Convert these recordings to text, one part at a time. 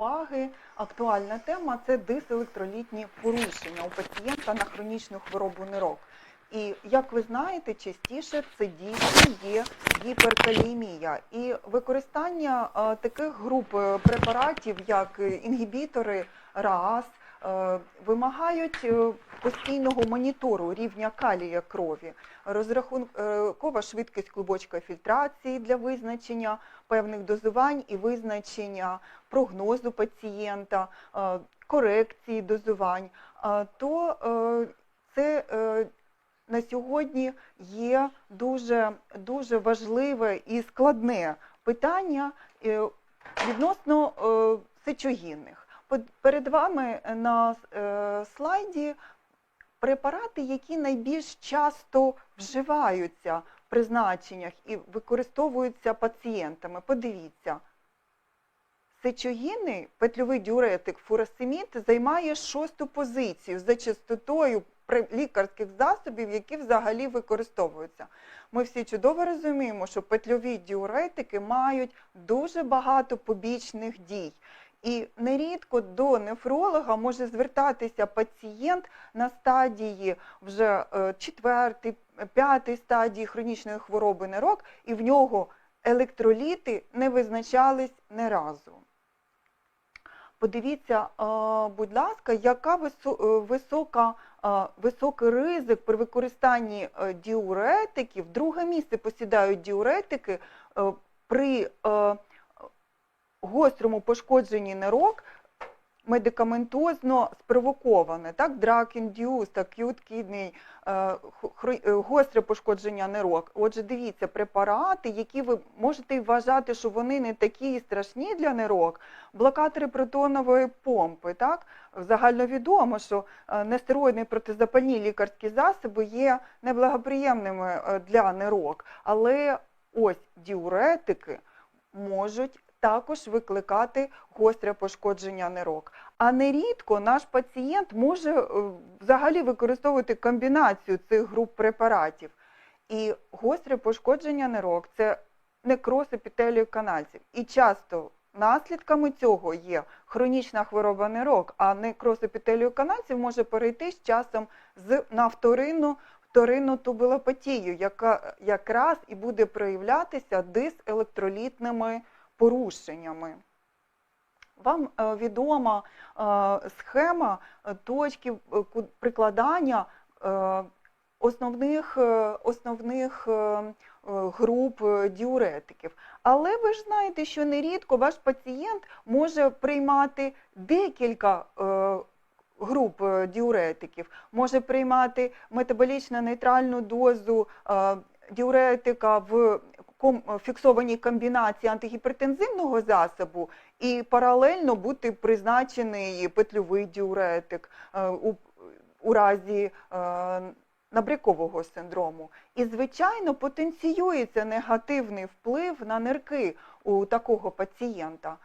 уваги актуальна тема це диселектролітні порушення у пацієнта на хронічну хворобу нирок. І як ви знаєте, частіше це дійсно є гіперкалімія. І використання е, таких груп е, препаратів, як е, інгібітори РААС, вимагають е, постійного монітору рівня калія крові, розрахункова швидкість клубочка фільтрації для визначення певних дозувань і визначення прогнозу пацієнта, е, корекції дозувань, е, то е, це е, на сьогодні є дуже, дуже важливе і складне питання е, відносно е, сечогінних. Перед вами на е, слайді препарати, які найбільш часто вживаються в призначеннях і використовуються пацієнтами. Подивіться, сечогінний петльовий діуретик фуросемід займає шосту позицію за частотою лікарських засобів, які взагалі використовуються. Ми всі чудово розуміємо, що петльові діуретики мають дуже багато побічних дій. І нерідко до нефролога може звертатися пацієнт на стадії вже е, четвертий, п'ятий стадії хронічної хвороби нирок, і в нього електроліти не визначались ні разу. Подивіться, е, будь ласка, яка е, висока, високий ризик при використанні діуретиків. Друге місце посідають діуретики при гострому пошкодженні нирок медикаментозно спровоковане, так, drug-induced, acute kidney, гостре пошкодження нирок. Отже, дивіться, препарати, які ви можете вважати, що вони не такі страшні для нирок, блокатори протонової помпи, так, загальновідомо, що е, нестероїдні протизапальні лікарські засоби є неблагоприємними е, для нирок, але ось діуретики можуть також викликати гостре пошкодження нирок. А нерідко наш пацієнт може е, взагалі використовувати комбінацію цих груп препаратів. І гостре пошкодження нирок це некроз епітелію канальців. І часто наслідками цього є хронічна хвороба нирок, а некроз епітелію канальців може перейти з часом з, на вторинну вторинну тубулопатію, яка якраз і буде проявлятися диселектролітними порушеннями. Вам відома схема точки прикладання основних, основних груп діуретиків. Але ви ж знаєте, що нерідко ваш пацієнт може приймати декілька е, груп е, діуретиків, може приймати метаболічно нейтральну дозу е, діуретика в фіксованій комбінації антигіпертензивного засобу і паралельно бути призначений петльовий діуретик е, у, у разі е, набрякового синдрому. І, звичайно, потенціюється негативний вплив на нирки у такого пацієнта.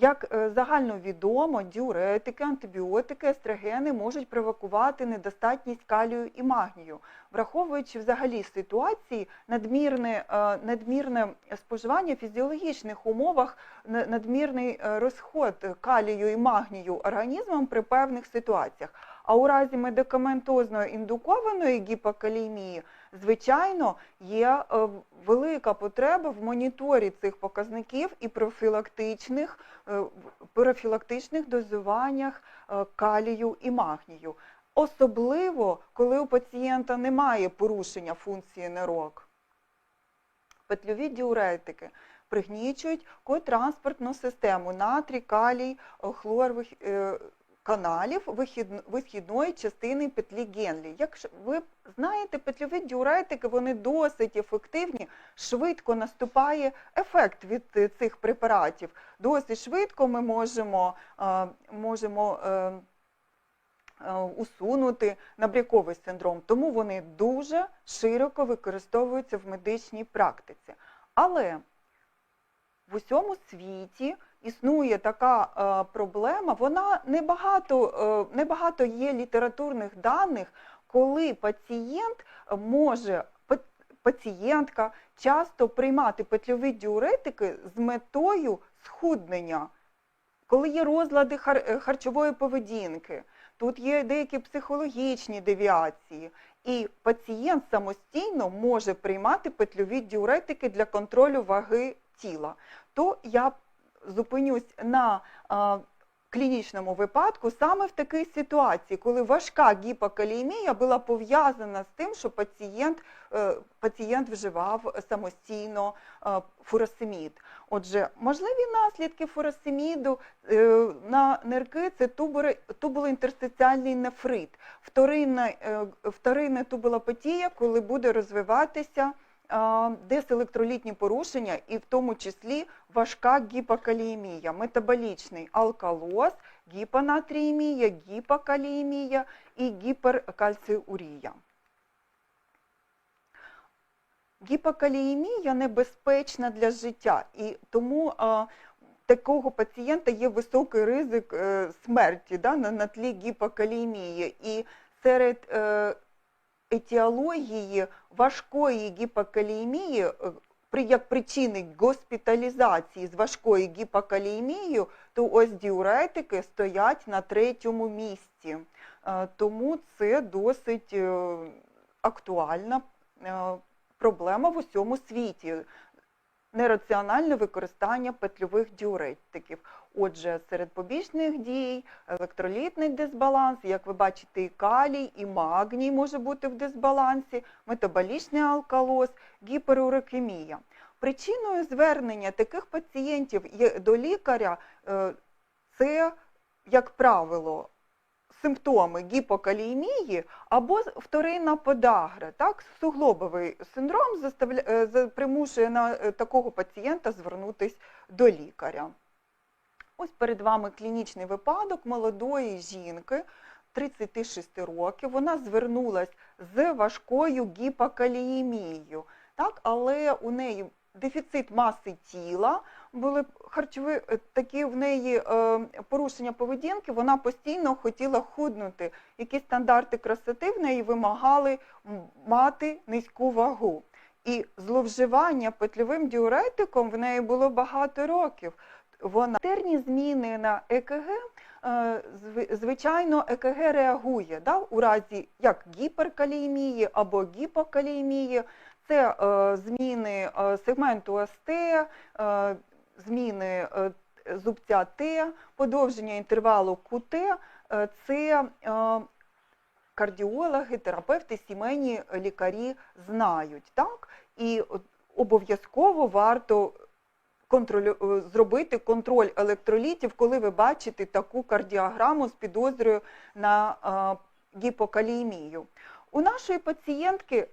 Як е, загальновідомо, діуретики, антибіотики, естрогени можуть провокувати недостатність калію і магнію, враховуючи взагалі ситуації надмірне, е, надмірне споживання в фізіологічних умовах, надмірний е, розход калію і магнію організмом при певних ситуаціях. А у разі медикаментозно індукованої гіпокалемії, звичайно, є е, велика потреба в моніторі цих показників і профілактичних, е, профілактичних дозуваннях е, калію і магнію. Особливо, коли у пацієнта немає порушення функції нирок. Петльові діуретики пригнічують котранспортну систему натрій, калій, хлор каналів вихід- вихідної частини петлі Генлі. Як ви знаєте, петльові діуретики вони досить ефективні, швидко наступає ефект від цих препаратів. Досить швидко ми можемо, е, можемо е, е, усунути набряковий синдром, тому вони дуже широко використовуються в медичній практиці. Але в усьому світі існує така е, проблема, вона небагато, е, небагато є літературних даних, коли пацієнт може, пацієнтка часто приймати петльові діуретики з метою схуднення, коли є розлади хар- е, харчової поведінки, тут є деякі психологічні девіації, і пацієнт самостійно може приймати петльові діуретики для контролю ваги тіла, то я зупинюсь на клінічному випадку саме в такій ситуації, коли важка гіпокаліємія була пов'язана з тим, що пацієнт, е, пацієнт вживав самостійно е, фуросемід. Отже, можливі наслідки фуросеміду е, на нирки це тубулоінтерстиціальний нефрит, вторинна, вторинна тубулопатія, коли буде розвиватися а, дезелектролітні порушення, і в тому числі важка гіпокаліємія, метаболічний алкалоз, гіпонатріємія, гіпокаліємія і гіперкальціурія. Гіпокаліємія небезпечна для життя, і тому а, такого пацієнта є високий ризик е, смерті да, на, на тлі гіпокаліємії. І серед е, етіології важкої гіпокаліємії при як причини госпіталізації з важкою гіпокаліємією, то ось діуретики стоять на третьому місці. Е, Тому це досить е, актуальна е, проблема в усьому світі. Нераціональне використання петльових діуретиків. Отже, серед побічних дій електролітний дисбаланс, як ви бачите, і калій, і магній може бути в дисбалансі, метаболічний алкалоз, гіперурикемія. Причиною звернення таких пацієнтів до лікаря е, це, як правило, симптоми гіпокаліємії або вторинна подагра. Так? Суглобовий синдром заставля... е, примушує на е, такого пацієнта звернутися до лікаря. Ось перед вами клінічний випадок молодої жінки 36 років. Вона звернулася з важкою гіпокаліємією, так? але у неї дефіцит маси тіла, були харчові е, такі в неї е, порушення поведінки, вона постійно хотіла худнути. Якісь стандарти красоти в неї вимагали мати низьку вагу. І зловживання петльовим діуретиком в неї було багато років. Вона терні зміни на ЕКГ, е, звичайно, ЕКГ реагує да, у разі як гіперкаліємії або гіпокаліємії. Це е, зміни е, сегменту СТ, е, зміни е, зубця Т, подовження інтервалу QT, е, це е, кардіологи, терапевти, сімейні лікарі знають. Так? І обов'язково варто контролю, зробити контроль електролітів, коли ви бачите таку кардіограму з підозрою на гіпокаліємію. У нашої пацієнтки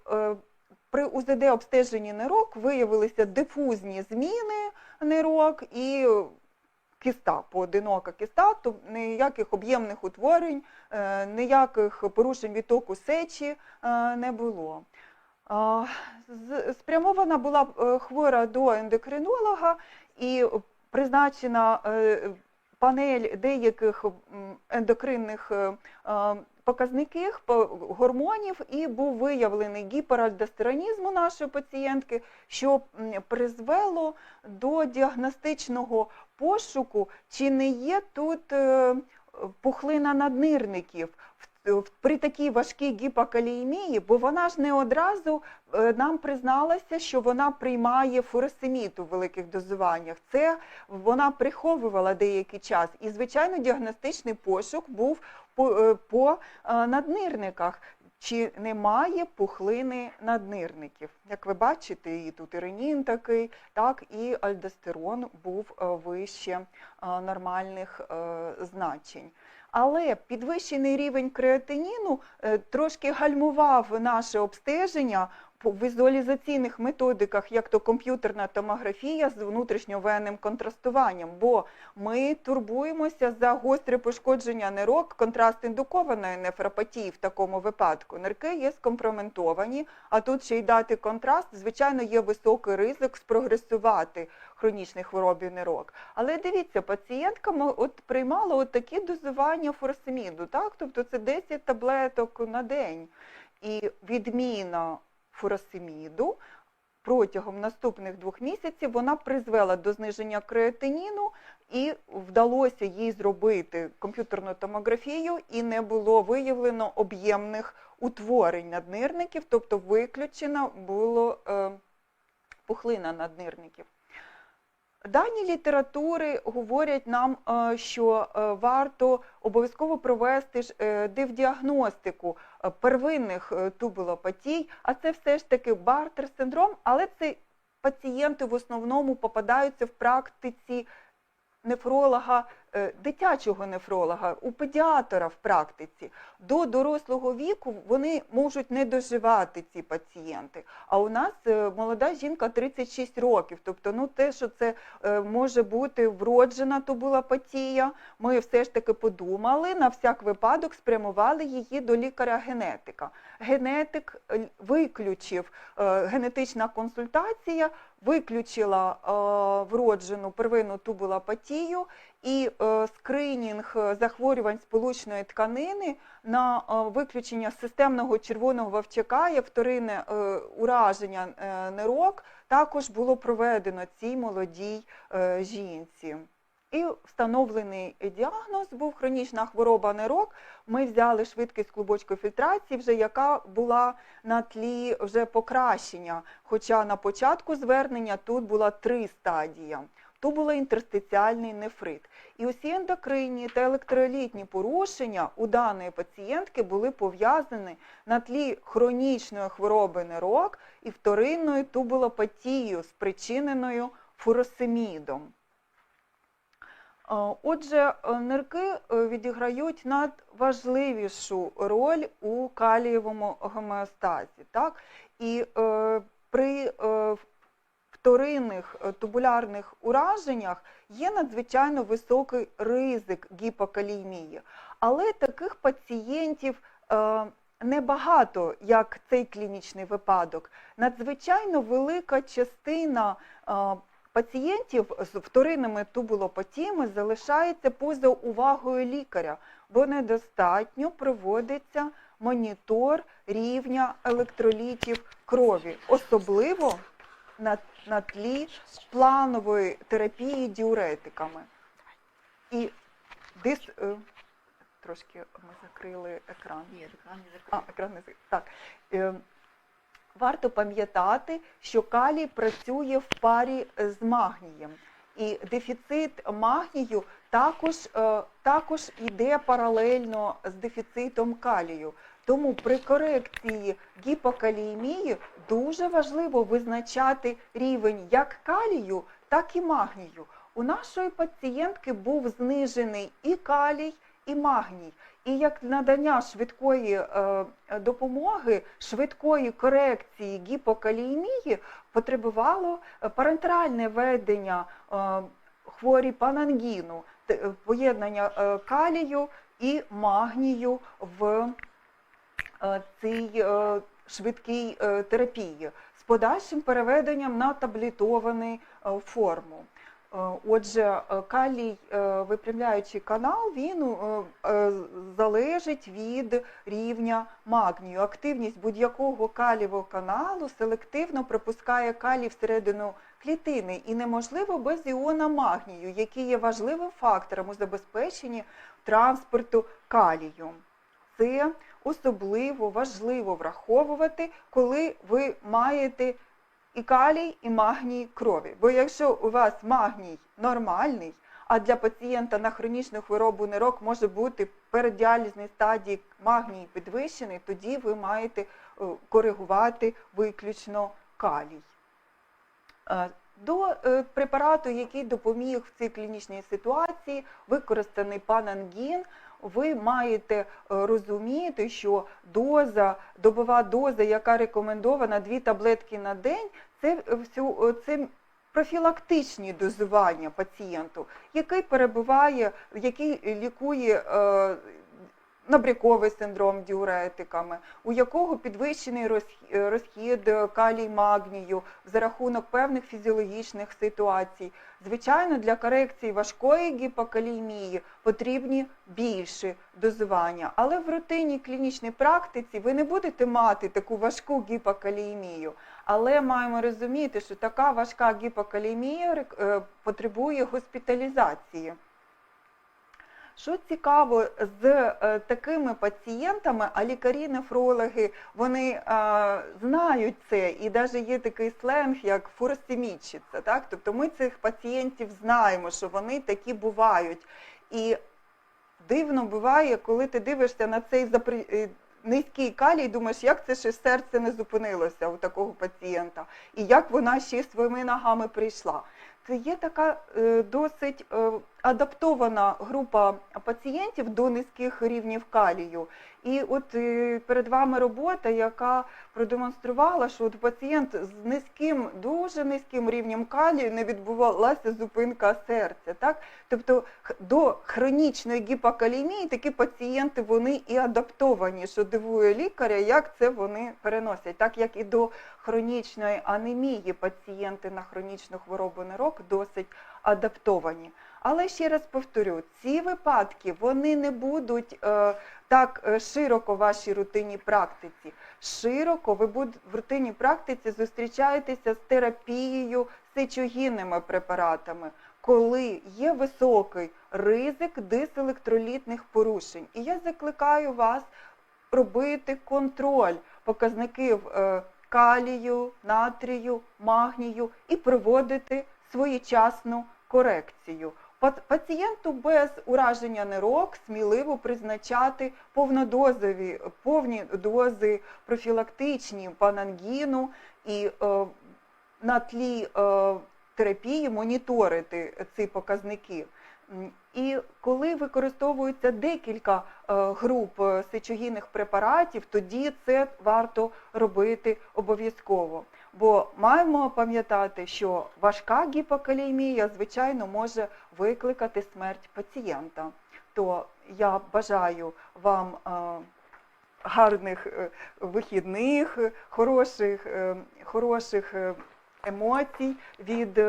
при УЗД обстеженні нирок виявилися дифузні зміни нирок і кіста, поодинока кіста, то ніяких об'ємних утворень, е, ніяких порушень відтоку сечі е, не було. Спрямована була е, хвора до ендокринолога і призначена панель деяких ендокринних показників гормонів і був виявлений гіперальдостеронізм у нашої пацієнтки, що призвело до діагностичного пошуку, чи не є тут е, пухлина наднирників при такій важкій гіпокаліємії, бо вона ж не одразу е, нам призналася, що вона приймає фуросемід у великих дозуваннях. Це вона приховувала деякий час. І, звичайно, діагностичний пошук був по, е, по е, наднирниках. Чи немає пухлини наднирників? Як ви бачите, і тут і ренін такий, так і альдостерон був е, вище нормальних значень. Але підвищений рівень креатиніну трошки гальмував наше обстеження візуалізаційних методиках, як то комп'ютерна томографія з внутрішньовенним контрастуванням, бо ми турбуємося за гостре пошкодження нирок контраст-індукованої нефропатії в такому випадку. Нирки є скомпроментовані, а тут ще й дати контраст, звичайно, є високий ризик спрогресувати хронічних хворобі нирок. Але дивіться, пацієнтка от приймала от такі дозування фуросеміду, так? тобто це 10 таблеток на день. І відміна фуросеміду протягом наступних двох місяців вона призвела до зниження креатиніну і вдалося їй зробити комп'ютерну томографію, і не було виявлено об'ємних утворень наднирників, тобто виключено було е, пухлина наднирників. Дані літератури говорять нам, е, що е, варто обов'язково провести е, дивдіагностику первинних е, тубулопатій, а це все ж таки бартер-синдром, але це пацієнти в основному попадаються в практиці нефролога, дитячого нефролога, у педіатра в практиці. До дорослого віку вони можуть не доживати ці пацієнти. А у нас е, молода жінка 36 років. Тобто, ну те, що це е, може бути вроджена тубулопатія, ми все ж таки подумали, на всяк випадок спрямували її до лікаря-генетика. Генетик е, виключив е, генетична консультація, виключила е, вроджену первинну тубулопатію і е, скринінг е, захворювань сполучної тканини на е, виключення системного червоного вовчака як вторинне ураження нирок також було проведено цій молодій жінці. І встановлений діагноз був хронічна хвороба нирок. Ми взяли швидкість клубочкової фільтрації, вже яка була на тлі вже покращення. Хоча на початку звернення тут була три стадії. То був інтерстиціальний нефрит. І усі ендокринні та електролітні порушення у даної пацієнтки були пов'язані на тлі хронічної хвороби нирок і вторинною тубулопатією, спричиненою фуросемідом. Е, Отже, е, нирки е, відіграють надважливішу роль у калієвому гомеостазі. Так? І е, при е, вторинних е, тубулярних ураженнях є надзвичайно високий ризик гіпокаліймії. Але таких пацієнтів е, небагато, як цей клінічний випадок. Надзвичайно велика частина е, пацієнтів з вторинними тубулопатіями залишається поза увагою лікаря, бо недостатньо проводиться монітор рівня електролітів крові, особливо на, на тлі планової терапії діуретиками. І дис... е, трошки ми закрили екран. Ні, екран не А, екран не з- так. Е, Варто пам'ятати, що калій працює в парі з магнієм. І дефіцит магнію також, е, також йде паралельно з дефіцитом калію. Тому при корекції гіпокаліємії дуже важливо визначати рівень як калію, так і магнію. У нашої пацієнтки був знижений і калій, і магній. І як надання швидкої е, допомоги, швидкої корекції гіпокаліємії потребувало е, парентеральне ведення е, хворі панангіну, поєднання калію і магнію в цій е, швидкій е, терапії з подальшим переведенням на таблетовану е, форму. Е, Отже, е, калій е, випрямляючий канал він е, е, залежить від рівня магнію. Активність будь-якого калієвого каналу селективно пропускає калій всередину клітини і неможливо без іона магнію, який є важливим фактором у забезпеченні транспорту калію. Це особливо важливо враховувати, коли ви маєте і калій, і магній крові. Бо якщо у вас магній нормальний, а для пацієнта на хронічну хворобу нирок може бути в переддіалізній стадії магній підвищений, тоді ви маєте е, коригувати виключно калій. Е, До е, препарату, який допоміг в цій клінічній ситуації, використаний панангін, ви маєте е, розуміти, що доза, добова доза, яка рекомендована, дві таблетки на день, це, всю- е, це профілактичні дозування пацієнту, який перебуває, який лікує е, набряковий синдром діуретиками, у якого підвищений е, розхід е, калій магнію за рахунок певних фізіологічних ситуацій. Звичайно, для корекції важкої гіпокалемії потрібні більші дозування, але в рутинній клінічній практиці ви не будете мати таку важку гіпокалемію. Але маємо розуміти, що така важка гіпокалемія рек- е, потребує госпіталізації. Що цікаво з е, такими пацієнтами, а лікарі-нефрологи вони е, знають це, і навіть є такий сленг, як фуросемічиця. Так? Тобто ми цих пацієнтів знаємо, що вони такі бувають. І дивно буває, коли ти дивишся на цей запри... е, низький калій, думаєш, як це ще серце не зупинилося у такого пацієнта, і як вона ще своїми ногами прийшла. Це є така е, досить е, адаптована група пацієнтів до низьких рівнів калію. І от е, перед вами робота, яка продемонструвала, що от пацієнт з низьким, дуже низьким рівнем калію не відбувалася зупинка серця. Так? Тобто до хронічної гіпокалемії такі пацієнти вони і адаптовані, що дивує лікаря, як це вони переносять, так як і до хронічної анемії пацієнти на хронічну хворобу нирок досить адаптовані. Але ще раз повторю, ці випадки вони не будуть е, так е, широко в вашій рутинній практиці. Широко ви буд- в рутинній практиці зустрічаєтеся з терапією сечогінними препаратами, коли є високий ризик диселектролітних порушень. І я закликаю вас робити контроль показників е, калію, натрію, магнію і проводити своєчасну корекцію. Пацієнту без ураження нирок сміливо призначати повнодозові, повні дози профілактичні панангіну і е, на тлі е, терапії моніторити ці показники. І коли використовується декілька е, груп е, сечогінних препаратів, тоді це варто робити обов'язково. Бо маємо пам'ятати, що важка гіпокалемія, звичайно, може викликати смерть пацієнта. То я бажаю вам е, гарних е, вихідних, хороших, е, хороших емоцій від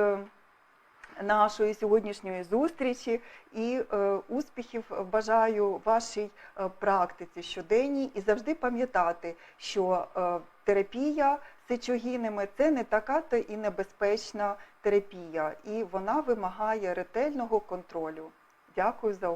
нашої сьогоднішньої зустрічі і успіхів бажаю вашій практиці щоденній і завжди пам'ятати, що терапія сечогінними це не така то і небезпечна терапія, і вона вимагає ретельного контролю. Дякую за увагу.